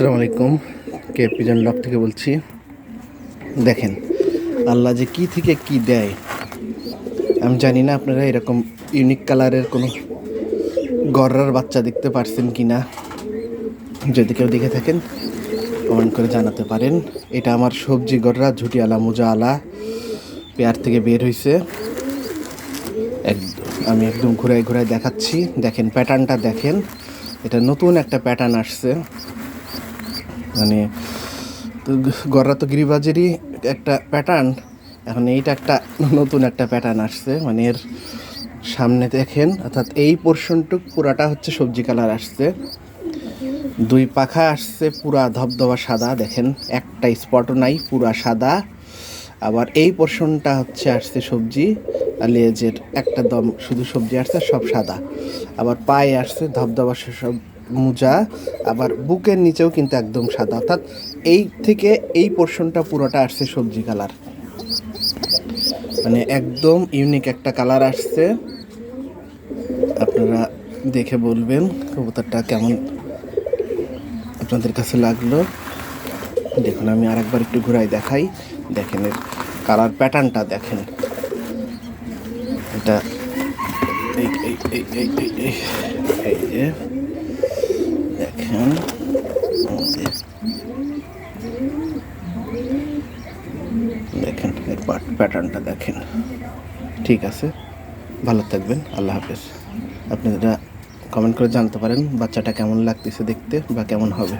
আসসালামু আলাইকুম। কে pigeon lock থেকে বলছি, দেখেন, আল্লাহ যে কি থেকে কি দেয়, আমি জানি না আপনারা এরকম ইউনিক কালারের কোনো গররার বাচ্চা দেখতে পারছেন কি না যদি কেউ দেখে থাকেন কমেন্ট করে জানাতে পারেন। এটা আমার সবজি গররা মোজা আলা পেয়ার থেকে বের হয়েছে একদম, আমি একদম ঘুরাই ঘুরাই দেখাচ্ছি। দেখেন প্যাটার্নটা দেখেন। এটা নতুন একটা প্যাটার্ন আসছে। মানে গররা তো গিরিবাজেরই একটা প্যাটার্ন এখন এইটা একটা নতুন একটা প্যাটার্ন আসছে। মানে এর সামনে দেখেন, অর্থাৎ এই পোর্শনটুক পুরাটা হচ্ছে সবজি কালার আসছে। দুই পাখা আসছে পুরা ধবধবা সাদা, দেখেন একটা স্পটও নাই, পুরা সাদা। আবার এই পোর্শনটা হচ্ছে আসছে সবজি, আর লেজের একটা দম, শুধু সবজি আসছে, সব সাদা। আবার পায়ে আসছে ধবধবা সব মোজা আবার বুকের নিচেও কিন্তু একদম সাদা অর্থাৎ এই থেকে এই পোর্শনটা পুরোটা আসছে সবজি কালার মানে একদম ইউনিক একটা কালার আসছে আপনারা দেখে বলবেন কবুতরটা কেমন আপনাদের কাছে লাগল দেখুন আমি আরেকবার একটু ঘুরাই দেখাই দেখেন এর কালার প্যাটার্নটা দেখেন এটা এই এই এই এই এই এই এই যে দেখেন এই যে। দেখেন, এর প্যাটার্নটা দেখেন। ঠিক আছে? ভালো থাকবেন। আল্লাহ হাফেজ। আপনারা কমেন্ট করে জানতে পারেন, বাচ্চাটা কেমন লাগতেছে দেখতে বা কেমন হবে।